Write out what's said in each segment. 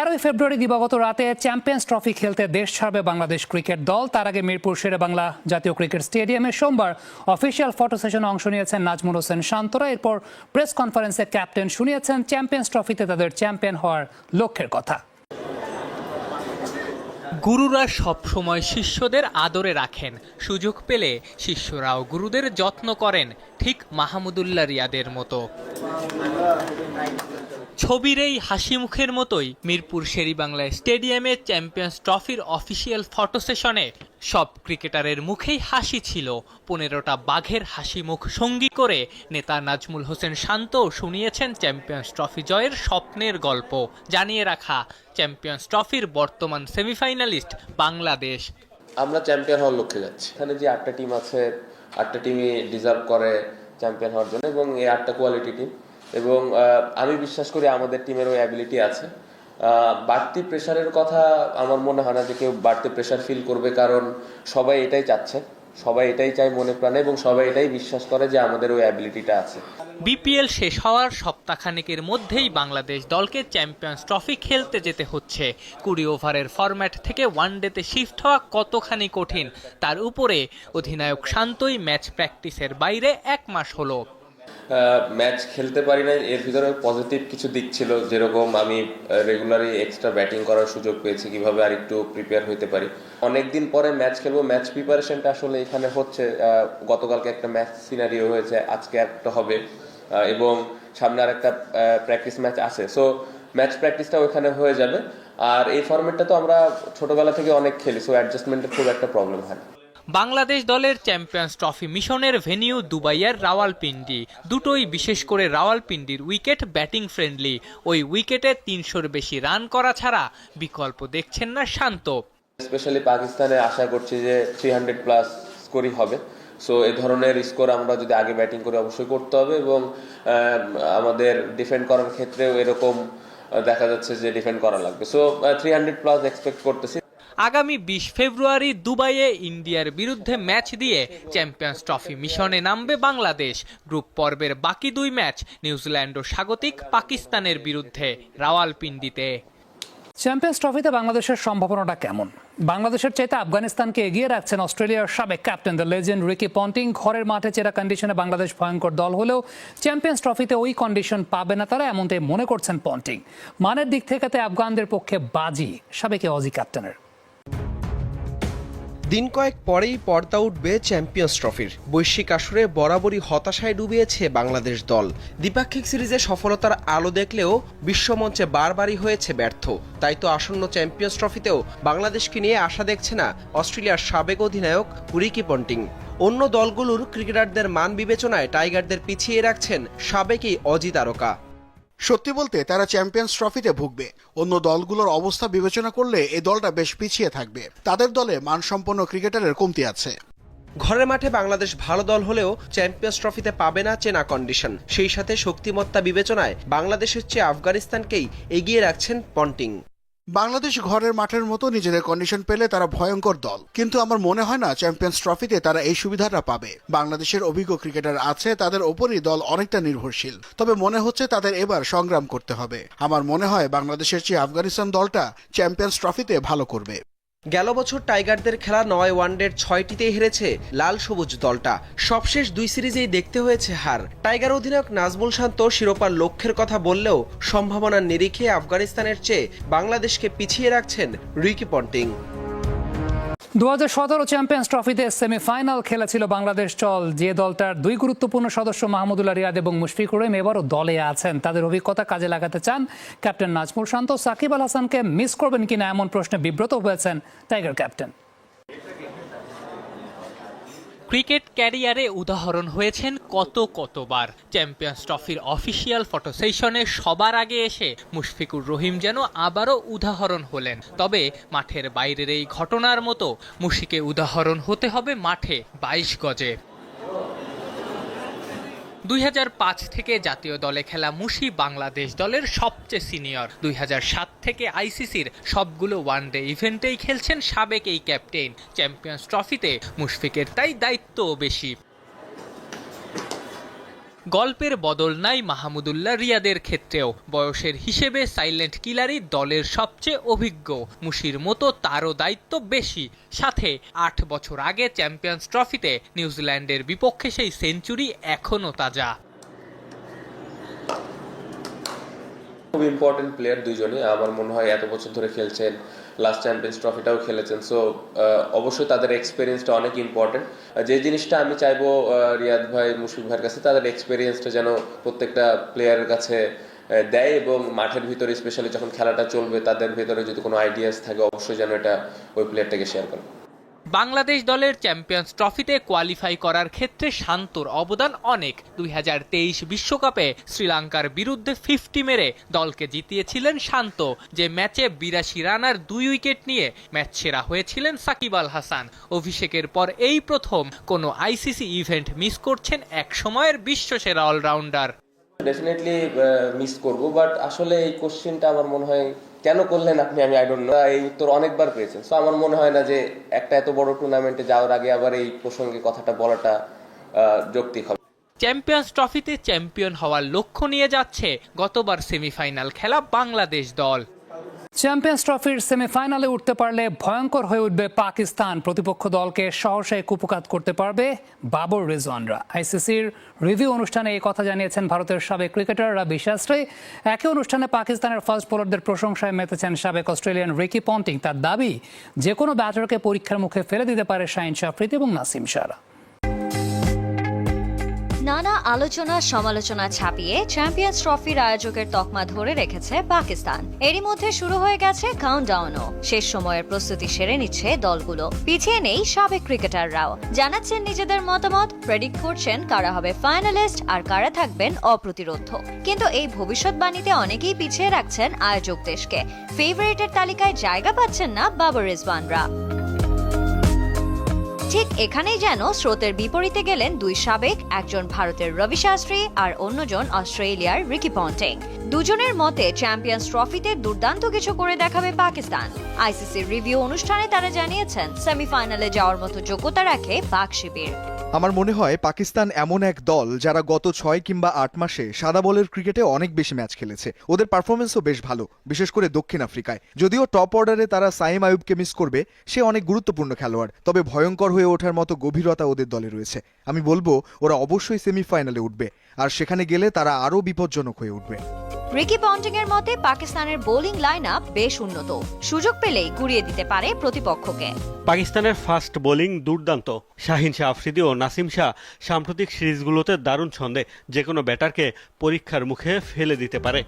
তেরোই ফেব্রুয়ারি দিবাগত রাতে চ্যাম্পিয়ন্স ট্রফি খেলতে দেশ ছাড়বে বাংলাদেশ ক্রিকেট দল। তার আগে মিরপুর শেরে বাংলা জাতীয় ক্রিকেট স্টেডিয়ামে সোমবার অফিসিয়াল ফটো সেশনে অংশ নিয়েছেন নাজমুল হোসেন শান্তরা। এরপর প্রেস কনফারেন্সে ক্যাপ্টেন শুনিয়েছেন চ্যাম্পিয়ন্স ট্রফিতে তাদের চ্যাম্পিয়ন হওয়ার লক্ষ্যের কথা। গুরুরা সবসময় শিষ্যদের আদরে রাখেন। সুযোগ পেলে শিষ্যরাও গুরুদের যত্ন করেন, ঠিক মাহমুদুল্লাহ রিয়াদের মতো। ছবির এই হাসি মুখের মতোই মিরপুর শেরিবাংলা স্টেডিয়ামে চ্যাম্পিয়ন্স ট্রফির অফিসিয়াল ফটো সেশনে সব ক্রিকেটারের মুখেই হাসি ছিল। পনেরোটা বাঘের হাসি মুখ সঙ্গী করে নেতা নাজমুল হোসেন শান্ত শুনিয়েছেন চ্যাম্পিয়ন্স ট্রফি জয়ের স্বপ্নের গল্প। জানিয়ে রাখা, চ্যাম্পিয়ন্স ট্রফির বর্তমান সেমিফাইনালিস্ট বাংলাদেশ। আমরা চ্যাম্পিয়ন হওয়ার লক্ষ্যে যাচ্ছি। এখানে যে আটটা টিম আছে, আটটা টিমই ডিজার্ভ করে চ্যাম্পিয়ন হওয়ার জন্য এবং এই আটটা কোয়ালিটি টিম এবং আমি বিশ্বাস করি আমাদের টিমের ওই অ্যাবিলিটি আছে বাড়তি প্রেশারের কথা আমার মনে হয় না যে কেউ বাড়তি প্রেশার ফিল করবে, কারণ সবাই এটাই চাচ্ছে। সবাই এটাই চায় মনে প্রাণে এবং সবাই এটাই বিশ্বাস করে যে আমাদের ওই অ্যাবিলিটিটা আছে। বিপিএল শেষ হওয়ার সপ্তাহখানেকের মধ্যেই বাংলাদেশ দলকে চ্যাম্পিয়ন্স ট্রফি খেলতে যেতে হচ্ছে। কুড়ি ওভারের ফরম্যাট থেকে ওয়ানডেতে শিফট হওয়া কতখানি কঠিন, তার উপরে অধিনায়ক শান্তই ম্যাচ প্র্যাকটিসের বাইরে এক মাস হলো। ম্যাচ খেলতে পারি না এর ভিতরে পজিটিভ কিছু দিক ছিল। যেরকম আমি রেগুলারই এক্সট্রা ব্যাটিং করার সুযোগ পেয়েছি, কীভাবে আর একটু প্রিপেয়ার হইতে পারি। অনেকদিন পরে ম্যাচ খেলব। ম্যাচ প্রিপারেশনটা আসলে এখানে হচ্ছে গতকালকে একটা ম্যাচ সিনারিও হয়েছে, আজকে একটা হবে। এবং সামনে আর একটা প্র্যাকটিস ম্যাচ আছে। সো ম্যাচ প্র্যাকটিসটা ওখানে হয়ে যাবে। আর এই ফরম্যাটটা তো আমরা ছোটবেলা থেকে অনেক খেলি সো অ্যাডজাস্টমেন্টের খুব একটা প্রবলেম হয় না। বাংলাদেশ দলের চ্যাম্পিয়ন্স ট্রফি মিশনের ভেনিউ দুবাইয়ের রাওয়ালপিন্ডি। দুটোই বিশেষ করে রাওয়ালপিন্ডির উইকেট ব্যাটিং ফ্রেন্ডলি। ওই উইকেটে তিনশোর বেশি রান করা ছাড়া বিকল্প দেখছেন না শান্ত। স্পেশালি পাকিস্তানে আশা করছি যে থ্রি হান্ড্রেড প্লাস স্কোরই হবে। সো এ ধরনের স্কোর আমরা যদি আগে ব্যাটিং করে অবশ্যই করতে হবে এবং আমাদের ডিফেন্ড করার ক্ষেত্রেও এরকম দেখা যাচ্ছে যে ডিফেন্ড করা লাগবে। So three hundred plus expect করতেছি। আগামী বিশ ফেব্রুয়ারি দুবাইয়ে ইন্ডিয়ার বিরুদ্ধে ম্যাচ দিয়ে চ্যাম্পিয়ন্স ট্রফি মিশনে নামবে বাংলাদেশ। গ্রুপ পর্বের বাকি দুই ম্যাচ নিউজিল্যান্ড ও স্বাগতিক পাকিস্তানের বিরুদ্ধে রাওয়ালপিন্ডিতে। চ্যাম্পিয়ন্স ট্রফিতে বাংলাদেশের সম্ভাবনাটা কেমন? বাংলাদেশের চাইতে আফগানিস্তানকে এগিয়ে রাখছেন অস্ট্রেলিয়ার সাবেক captain, the legend Ricky Ponting. ঘরের মাঠে চেরা কন্ডিশনে বাংলাদেশ ভয়ঙ্কর দল হলেও চ্যাম্পিয়ন্স ট্রফিতে ওই কন্ডিশন পাবে না তারা এমনটাই মনে করছেন পন্টিং। মানের দিক থেকে আফগানদের পক্ষে বাজি সাবেক অজি ক্যাপ্টেনের দিন কয়েক পরেই পর্দা উঠবে চ্যাম্পিয়ন্স ট্রফির। বৈশ্বিক আসরে বরাবরই হতাশায় ডুবিয়েছে বাংলাদেশ দল। দ্বিপাক্ষিক সিরিজে সফলতার আলো দেখলেও বিশ্বমঞ্চে বারবারই হয়েছে ব্যর্থ। তাই তো আসন্ন চ্যাম্পিয়ন্স ট্রফিতেও বাংলাদেশকে নিয়ে আশা দেখছে না অস্ট্রেলিয়ার সাবেক অধিনায়ক রিকি পন্টিং। অন্য দলগুলোর ক্রিকেটারদের মান বিবেচনায় টাইগারদের পিছিয়ে রাখছেন সাবেকই অজি তারকা সত্যি বলতে, তারা চ্যাম্পিয়ন্স ট্রফিতে ভুগবে। অন্য দলগুলোর অবস্থা বিবেচনা করলে এ দলটা বেশ পিছিয়ে থাকবে। তাদের দলে মানসম্পন্ন ক্রিকেটারের কমতি আছে। ঘরের মাঠে বাংলাদেশ ভালো দল হলেও চ্যাম্পিয়ন্স ট্রফিতে পাবে না চেনা কন্ডিশন সেই সাথে শক্তিমত্তা বিবেচনায় বাংলাদেশের চেয়ে আফগানিস্তানকেই এগিয়ে রাখছেন পন্টিং। বাংলাদেশ ঘরের মাঠের মতো নিজেদের কন্ডিশন পেলে তারা ভয়ঙ্কর দল। কিন্তু আমার মনে হয় না চ্যাম্পিয়ন্স ট্রফিতে তারা এই সুবিধাটা পাবে। বাংলাদেশের অভিজ্ঞ ক্রিকেটার আছে, তাদের ওপরই দল অনেকটা নির্ভরশীল। তবে মনে হচ্ছে তাদের এবার সংগ্রাম করতে হবে। আমার মনে হয় বাংলাদেশের চেয়ে আফগানিস্তান দলটা চ্যাম্পিয়ন্স ট্রফিতে ভালো করবে। গেল বছর টাইগারদের খেলা নয় ওয়ানডের ছয়টিতেই হেরেছে লাল সবুজ দলটা। সবশেষ দুই সিরিজেই দেখতে হয়েছে হার। টাইগার অধিনায়ক নাজমুল শান্ত শিরোপার লক্ষ্যের কথা বললেও সম্ভাবনার নিরিখে আফগানিস্তানের চেয়ে বাংলাদেশকে পিছিয়ে রাখছেন রিকি পন্টিং। দু হাজার সতেরো চ্যাম্পিয়ন্স ট্রফিতে সেমিফাইনাল খেলেছিল বাংলাদেশ দল যে দলটার দুই গুরুত্বপূর্ণ সদস্য মাহমুদুল্লাহ রিয়াদ এবং মুশফিক রহিম এবারও দলে আছেন। তাদের অভিজ্ঞতা কাজে লাগাতে চান ক্যাপ্টেন নাজমুল শান্ত। সাকিব আল হাসানকে মিস করবেন কিনা এমন প্রশ্নে বিব্রত হয়েছেন টাইগার ক্যাপ্টেন ক্রিকেট ক্যারিয়ারে উদাহরণ হয়েছেন কত কতবার। চ্যাম্পিয়ন্স ট্রফির অফিসিয়াল ফটো সেশনে সবার আগে এসে মুশফিকুর রহিম যেন আবারও উদাহরণ হলেন। তবে মাঠের বাইরের এই ঘটনার মতো মুশিকে উদাহরণ হতে হবে মাঠে বাইশ গজে। দুই হাজার পাঁচ থেকে জাতীয় দলে খেলা মুশি বাংলাদেশ দলের সবচেয়ে সিনিয়র। দুই হাজার সাত থেকে আইসিসির সবগুলো ওয়ান ডে ইভেন্টেই খেলছেন সাবেক এই ক্যাপ্টেন। চ্যাম্পিয়ন্স ট্রফিতে মুশফিকের তাই দায়িত্বও বেশি। গল্পের বদল নাই মাহমুদুল্লাহ রিয়াদের ক্ষেত্রেও। বয়সের হিসেবে সাইলেন্ট কিলারই দলের সবচেয়ে অভিজ্ঞ। মুশির মতো তারও দায়িত্ব বেশি। সাথে আট বছর আগে চ্যাম্পিয়ন্স ট্রফিতে নিউজিল্যান্ডের বিপক্ষে সেই সেঞ্চুরি এখনও তাজা। খুব ইম্পর্টেন্ট প্লেয়ার দুইজনই। আমার মনে হয় এত বছর ধরে খেলছেন লাস্ট চ্যাম্পিয়ন্স ট্রফিটাও খেলেছেন সো অবশ্যই তাদের এক্সপিরিয়েন্সটা অনেক ইম্পর্টেন্ট যে জিনিসটা আমি চাইব রিয়াদ ভাই, মুশফিক ভাইয়ের কাছে, তাদের এক্সপিরিয়েন্সটা যেন প্রত্যেকটা প্লেয়ারের কাছে দেয় এবং মাঠের ভিতরে স্পেশালি যখন খেলাটা চলবে, তাদের ভিতরে যদি কোনো আইডিয়াস থাকে, অবশ্যই যেন এটা ওই প্লেয়ারটাকে শেয়ার করে। বাংলাদেশ দলের চ্যাম্পিয়ন্স ট্রফিতে কোয়ালিফাই করার ক্ষেত্রে শান্তর অবদান অনেক। দুই বিশ্বকাপে শ্রীলঙ্কার বিরুদ্ধে ফিফটি মেরে দলকে জিতিয়েছিলেন শান্ত, যে ম্যাচে বিরাশি রানার দুই উইকেট নিয়ে ম্যাচ সেরা হয়েছিলেন সাকিব আল হাসান। অভিষেকের পর এই প্রথম কোনো আইসিসি ইভেন্ট মিস করছেন এক সময়ের বিশ্বসেরা অলরাউন্ডার ডেফিনেটলি মিস করব বাট আসলে এই কোশ্চেনটা আমার মনে হয়, কেন করলেন আপনি? আমি আই ডোন্ট নো এই উত্তর অনেকবার পেয়েছেন। সো আমার মনে হয় না যে একটা এত বড় টুর্নামেন্টে যাওয়ার আগে আবার এই প্রসঙ্গে কথাটা বলাটা যৌক্তিক হবে। চ্যাম্পিয়ন্স ট্রফিতে চ্যাম্পিয়ন হওয়ার লক্ষ্য নিয়ে যাচ্ছে গতবার সেমিফাইনাল খেলা বাংলাদেশ দল। চ্যাম্পিয়ন্স ট্রফির সেমিফাইনালে উঠতে পারলে ভয়ঙ্কর হয়ে উঠবে পাকিস্তান। প্রতিপক্ষ দলকে সহসায় কুপকাত করতে পারবে বাবর রিজওয়ানরা। আইসিসির রিভিউ অনুষ্ঠানে এই কথা জানিয়েছেন ভারতের সাবেক ক্রিকেটার রবি শাস্ত্রী। একই অনুষ্ঠানে পাকিস্তানের ফাস্ট বোলারদের প্রশংসায় মেতেছেন সাবেক অস্ট্রেলিয়ান রিকি পন্টিং। তার দাবি, যে কোনো ব্যাটারকে পরীক্ষার মুখে ফেলে দিতে পারে শাহিন শাফরিদ এবং নাসিম সারা। নানা আলোচনা সমালোচনা ছাপিয়ে চ্যাম্পিয়ন্স ট্রফির আয়োজকের তকমা ধরে রেখেছে পাকিস্তান। এরই মধ্যে শুরু হয়ে গেছে কাউন্টডাউনও শেষ সময়ের প্রস্তুতি সেরে নিচ্ছে দলগুলো। পিছিয়ে নেই সাবেক ক্রিকেটাররাও। জানাচ্ছেন নিজেদের মতামত প্রেডিক্ট করছেন কারা হবে ফাইনালিস্ট আর কারা থাকবেন অপ্রতিরোধ কিন্তু এই ভবিষ্যৎবাণীতে অনেকেই পিছিয়ে রাখছেন আয়োজক দেশকে। ফেভারিটের তালিকায় জায়গা পাচ্ছেন না বাবর রিজওয়ানরা। ঠিক এখানেই যেন স্রোতের বিপরীতে গেলেন দুই সাবেক, একজন ভারতের রবি শাস্ত্রী আর অন্যজন অস্ট্রেলিয়ার রিকি পন্টিং। দুজনের মতে চ্যাম্পিয়ন্স ট্রফিতে দুর্দান্ত কিছু করে দেখাবে পাকিস্তান। আইসিসির রিভিউ অনুষ্ঠানে তারা জানিয়েছেন, সেমিফাইনালে যাওয়ার মতো যোগ্যতা রাখে পাক শিবির। আমার মনে হয় পাকিস্তান এমন এক দল যারা গত ছয় কিংবা আট মাসে সাদা বলের ক্রিকেটে অনেক বেশি ম্যাচ খেলেছে। ওদের পারফরমেন্সও বেশ ভালো, বিশেষ করে দক্ষিণ আফ্রিকায়। যদিও টপ অর্ডারে তারা সাইম আয়ুবকে মিস করবে, সে অনেক গুরুত্বপূর্ণ খেলোয়াড়, তবে ভয়ঙ্কর হয়ে ওঠার মতো গভীরতা ওদের দলে রয়েছে। আমি বলব ওরা অবশ্যই সেমিফাইনালে উঠবে আর সেখানে গেলে তারা আরও বিপজ্জনক হয়ে উঠবে। রিকি পন্টিং এর মতে পাকিস্তানের বোলিং লাইন আপ বেশ উন্নত। সুযোগ পেলেই গুড়িয়ে দিতে পারে প্রতিপক্ষকে। পাকিস্তানের ফাস্ট বোলিং দুর্দান্ত। শাহিন শাহ আফ্রিদি ও নাসিম শাহ সাম্প্রতিক সিরিজগুলোতে দারুণ ছন্দে যে কোনো ব্যাটারকে পরীক্ষার মুখে ফেলে দিতে পারে।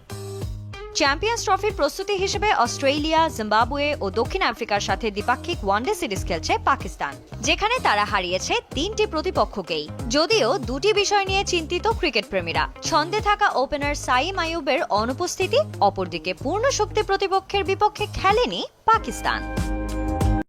চ্যাম্পিয়ন্স ট্রফির প্রস্তুতি হিসেবে অস্ট্রেলিয়া, জিম্বাবুয়ে ও দক্ষিণ আফ্রিকার সাথে দ্বিপাক্ষিক ওয়ানডে সিরিজ খেলছে পাকিস্তান, যেখানে তারা হারিয়েছে তিনটি প্রতিপক্ষকেই। যদিও দুটি বিষয় নিয়ে চিন্তিত ক্রিকেট প্রেমীরা, ছন্দে থাকা ওপেনার সাইম আয়ুবের অনুপস্থিতি অপরদিকে পূর্ণ শক্তি প্রতিপক্ষের বিপক্ষে খেলেনি পাকিস্তান।